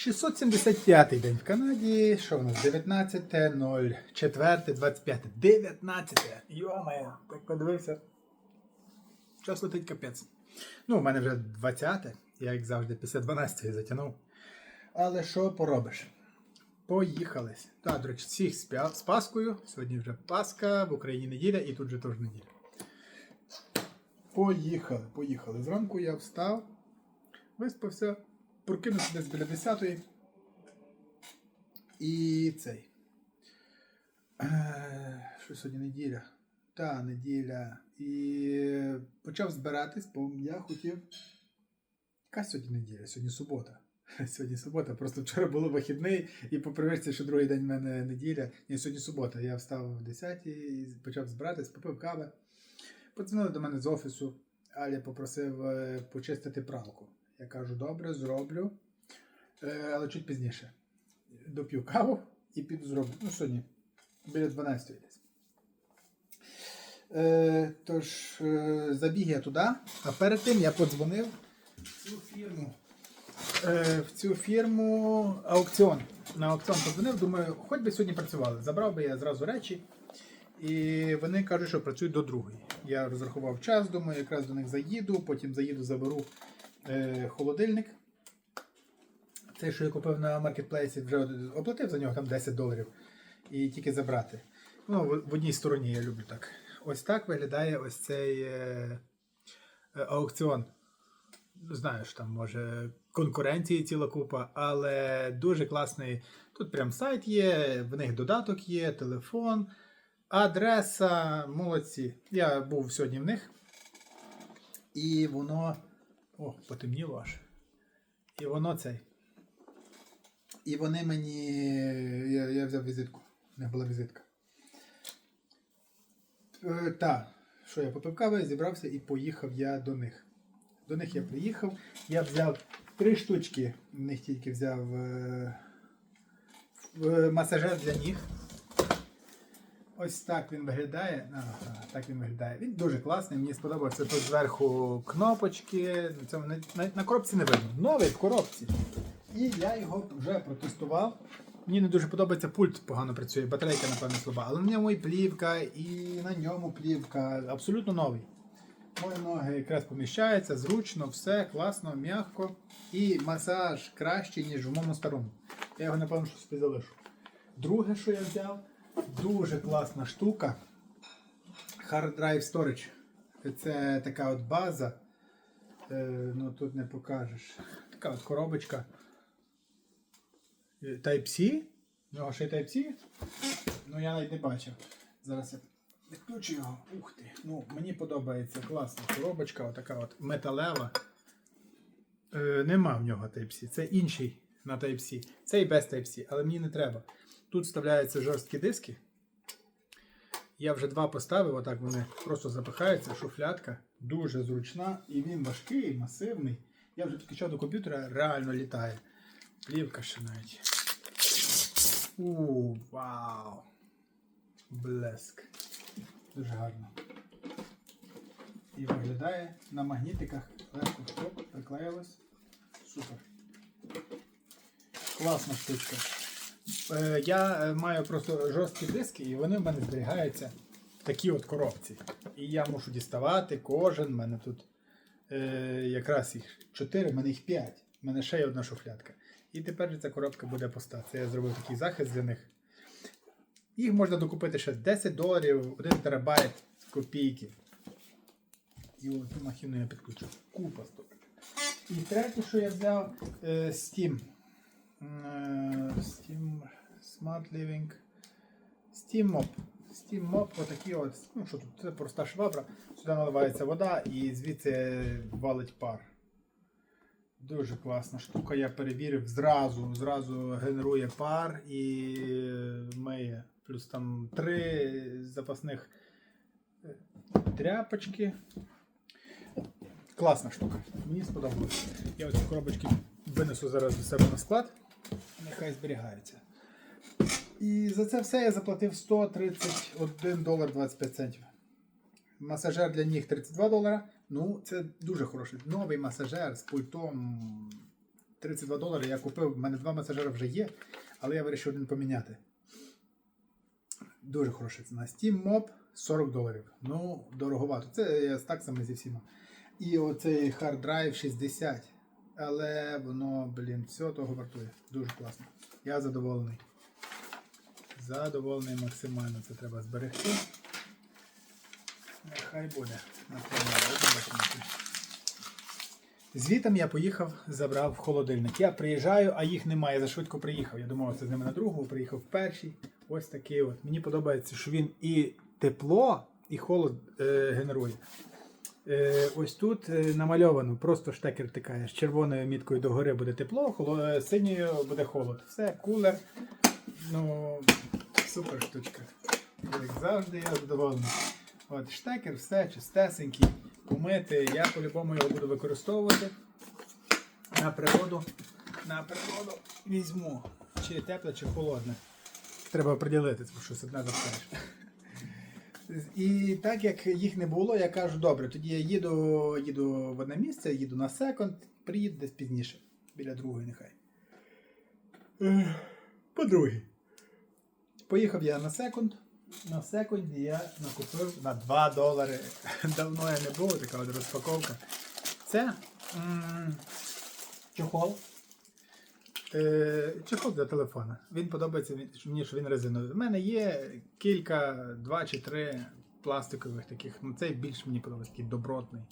675 день в Канаді. Що у нас? 19.04, 25. 19. Йомає, так подивився. Час летить капець. Ну, у мене вже 20, я як завжди після 12 затягнув. Але що поробиш? Поїхались. Так, до речі, всіх з Паскою. Сьогодні вже Пасха, в Україні неділя і тут же теж неділя. Поїхали, поїхали. Зранку я встав, виспався, прокинувся десь біля 10-ї. І цей. Е, Що сьогодні неділя? Та, неділя. І почав збиратись, бо я хотів. Яка сьогодні неділя? Сьогодні субота. Сьогодні субота. Просто вчора було вихідний, і по привичці, що другий день в мене неділя. Ні, сьогодні субота. Я встав в 10 і почав збиратись, попив кави. Подзвонили до мене з офісу. Аля попросив е, почистити пралку. Я кажу, добре, зроблю. Е, Але чуть пізніше. Доп'ю каву і піду зроблю. Ну, сьогодні, біля 12 десь. Е, тож, е, забіг я туди, а перед тим я подзвонив в цю фірму. В цю фірму аукціон. На аукціон подзвонив, думаю, хоч би сьогодні працювали. Забрав би я зразу речі. І вони кажуть, що працюють до другої. Я розрахував час, думаю, якраз до них заїду, потім заїду, заберу е, холодильник. Цей, що я купив на маркетплейсі, вже оплатив за нього там 10 доларів. І тільки забрати. Ну, в, одній стороні я люблю так. Ось так виглядає ось цей е, е, аукціон. Що там може конкуренції ціла купа, але дуже класний. Тут прям сайт є, в них додаток є, телефон, адреса, молодці. Я був сьогодні в них. І воно. О, потемніло аж. І воно цей. І вони мені. Я, я взяв візитку. У них була візитка. Е, та, що я попив кави, зібрався і поїхав я до них. До них я приїхав. Я взяв три штучки. В них тільки взяв е, е, масажер для ніг. Ось так він виглядає. Ага, так він виглядає. Він дуже класний, мені сподобався тут зверху кнопочки. На, цьому, на, на, коробці не видно. Новий в коробці. І я його вже протестував. Мені не дуже подобається пульт, погано працює, батарейка, напевно, слаба. Але на ньому і плівка, і на ньому плівка. Абсолютно новий. Мої ноги якраз поміщаються, зручно, все, класно, м'яко. І масаж кращий, ніж в моєму старому. Я його, напевно, що собі залишу. Друге, що я взяв, дуже класна штука. Hard Drive Storage. Це така от база. Е, ну тут не покажеш. Така от коробочка. Е, Type-C. У нього ще Type-C. Ну я навіть не бачив. Зараз я відключу його. Ух ти. Ну, мені подобається класна коробочка, отака от металева. Е, нема в нього Type-C. Це інший на Type-C. Це і без Type-C, але мені не треба. Тут вставляються жорсткі диски. Я вже два поставив, отак вони просто запихаються, шуфлятка. Дуже зручна. І він важкий, масивний. Я вже підключав до комп'ютера, реально літає. Плівка ще навіть. У, вау! Блеск. Дуже гарно. І виглядає на магнітиках. Легко хлоп, приклеїлось. Супер. Класна штучка. Е, я е, маю просто жорсткі диски, і вони в мене зберігаються в такій от коробці. І я мушу діставати кожен. У мене тут е, якраз їх 4, в мене їх 5. У мене ще є одна шуфлятка. І тепер ця коробка буде пуста. Це я зробив такий захист для них. Їх можна докупити ще 10 доларів, 1 терабайт копійки. І от махіну я підключу. Купа стопик. І третє, що я взяв, Е, Steam Smart Living. Steam Mop. Steam Mop, отакі от. Ну що тут, це проста швабра. Сюди наливається вода і звідси валить пар. Дуже класна штука, я перевірив зразу, зразу генерує пар і миє. Плюс там три запасних е, тряпочки. Класна штука. Мені сподобалось. Я оці коробочки винесу зараз до себе на склад. Нехай зберігаються. І за це все я заплатив 131 долар 25 центів. Масажер для ніг 32 долара. Ну, це дуже хороший. Новий масажер з пультом. 32 долари я купив. У мене два масажери вже є, але я вирішив один поміняти. Дуже хороша ціна. Steam Mob 40 доларів. Ну, дороговато. Це я з таксами зі всіма. І оцей Hard Drive 60. Але воно, блін, все того вартує. Дуже класно. Я задоволений. Задоволений максимально. Це треба зберегти. Нехай буде. Напевно. Звітом я поїхав, забрав холодильник. Я приїжджаю, а їх немає. Я зашвидко приїхав. Я думав, це з ними на другу, приїхав в перший. Ось такий от. Мені подобається, що він і тепло, і холод е, генерує. Е, ось тут е, намальовано, просто штекер тикає. З червоною міткою догори буде тепло, холо, е, синьою буде холод. Все, кулер. Ну, супер штучка. Як завжди, я задоволений. От штекер, все чистесенький, помити. Я по-любому його буду використовувати. На природу. На природу візьму. Чи тепле, чи холодне. Треба приділити, тому що одне заставиш. І так як їх не було, я кажу, добре, тоді я їду, їду в одне місце, їду на секонд, приїду десь пізніше. Біля другої нехай. По другій. Поїхав я на секунд. На секунді я накупив на 2 долари. Давно я не був, така от розпаковка. Це м, чохол. Е, чохол для телефона. Він подобається мені, що він резиновий. У мене є кілька, два чи три пластикових таких. Ну цей більш мені подобається, такий добротний.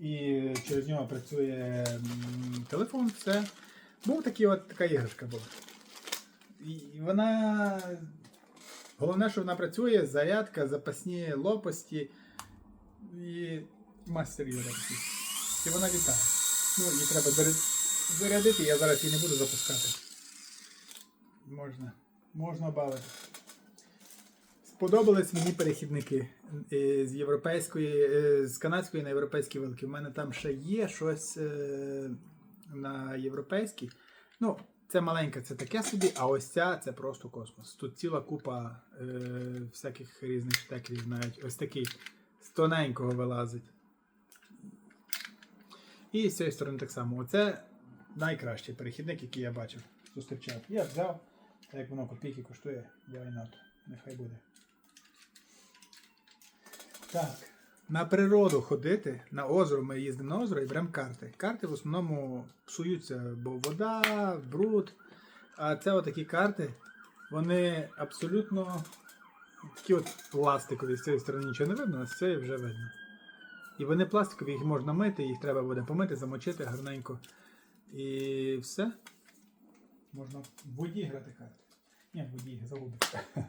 І через нього працює м, телефон, все. Був такий от така іграшка була. Вона. Головне, що вона працює, зарядка, запасні лопасті і мастер Юра такий. І вона літає. Ну, її треба зарядити, я зараз її не буду запускати. Можна. Можна бавити. Сподобались мені перехідники е, з європейської, е, з канадської на європейські вилки. У мене там ще є щось е, на європейській. Ну, це маленьке, це таке собі, а ось ця це просто космос. Тут ціла купа е, всяких різних штекерів, навіть ось такий з тоненького вилазить. І з цієї сторони так само. Оце найкращий перехідник, який я бачив, зустрічав. Я взяв, так як воно копійки коштує, why not? Нехай буде. Так. На природу ходити, на озеро, ми їздимо на озеро і беремо карти. Карти в основному псуються, бо вода, бруд. А це отакі карти, вони абсолютно такі от пластикові. З цієї сторони нічого не видно, а з цієї вже видно. І вони пластикові, їх можна мити, їх треба буде помити, замочити гарненько. І все. Можна в воді грати карти. Ні, в воді загубиться.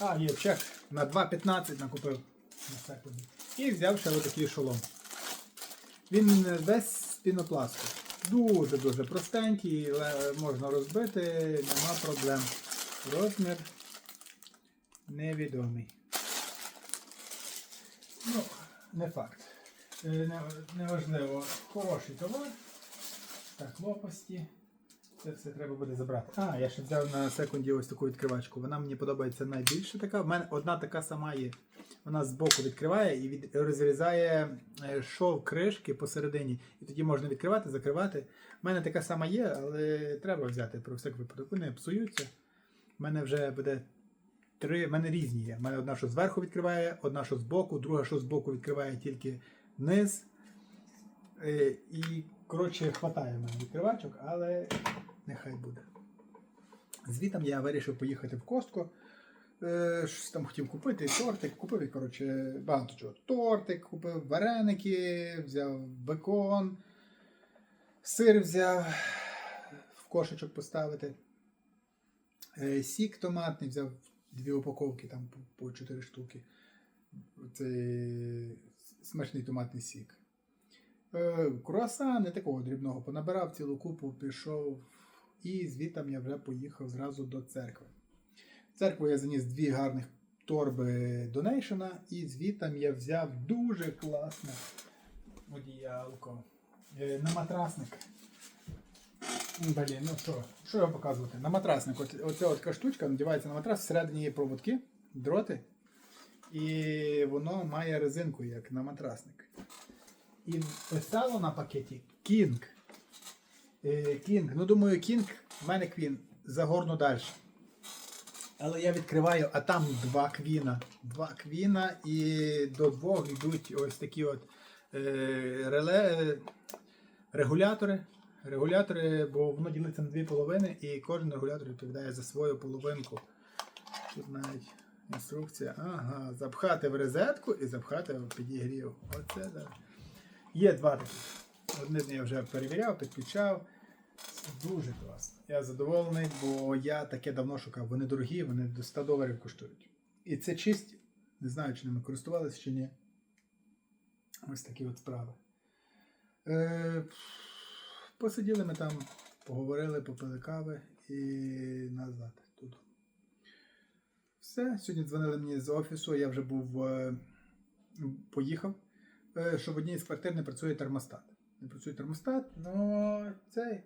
А, є чек. На 2,15 накупив. І взяв ще отакий шолом. Він весь з пінопласту. Дуже-дуже простенький, але можна розбити, нема проблем. Розмір невідомий. Ну, не факт. Е, не- Неважливо. Хороший товар. Так, лопасті. Це все треба буде забрати. А, я ще взяв на секунді ось таку відкривачку. Вона мені подобається найбільше така. У мене одна така сама є. Вона збоку відкриває і від... розрізає е, шов кришки посередині. І тоді можна відкривати, закривати. У мене така сама є, але треба взяти про всяк випадок. Вони псуються. У мене вже буде три. У мене різні є. У мене одна, що зверху відкриває, одна, що збоку, друга, що збоку відкриває тільки низ. Е, І, коротше, хватає мене відкривачок, але нехай буде. Звітом я вирішив поїхати в Костко. Е, Щось там хотів купити, тортик, купив, і, коротше, багато чого. Тортик купив, вареники, взяв бекон, сир взяв, в кошечок поставити. Е, Сік томатний взяв дві упаковки, там по- по 4 штуки. Це смачний томатний сік. Е, Круасани такого дрібного понабирав цілу купу, пішов. І звідти я вже поїхав зразу до церкви. Церкву я заніс дві гарних торби донейшена, і звідти я взяв дуже класне одіялко. Е, На матрасник. Блін, ну що, що його показувати? На матрасник. Оця от штучка надівається на матрас, всередині є проводки, дроти. І воно має резинку, як на матрасник. І писало на пакеті King. Е, Кінг. Ну думаю, Кінг, в мене квін. Загорну далі. Але я відкриваю, а там два квіна. Два квіна і до двох йдуть ось такі от е, реле, е, регулятори. Регулятори, бо воно ділиться на дві половини, і кожен регулятор відповідає за свою половинку. Тут навіть інструкція. Ага, запхати в розетку і запхати в підігрів. Оце да. Є два такі. Одне я вже перевіряв, підключав. Дуже класно. Я задоволений, бо я таке давно шукав. Вони дорогі, вони до 100 доларів коштують. І це чисті. Не знаю, чи ними користувалися чи ні. Ось такі от справи. Е, посиділи ми там, поговорили, попили кави і назад туди. Все, сьогодні дзвонили мені з офісу, я вже був е, поїхав, е, що в одній з квартир не працює термостат. Не працює термостат, ну цей.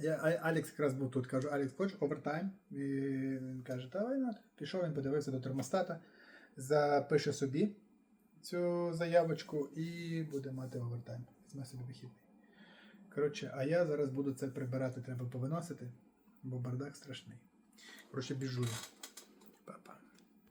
Я, Алекс якраз був тут, кажу, Алекс, хочеш овертайм? І він каже, давай на. Пішов, він подивився до термостата, запише собі цю заявочку і буде мати овертайм. Візьме собі вихідний. Коротше, а я зараз буду це прибирати, треба повиносити, бо бардак страшний. Коротше, біжу. я. Па-па.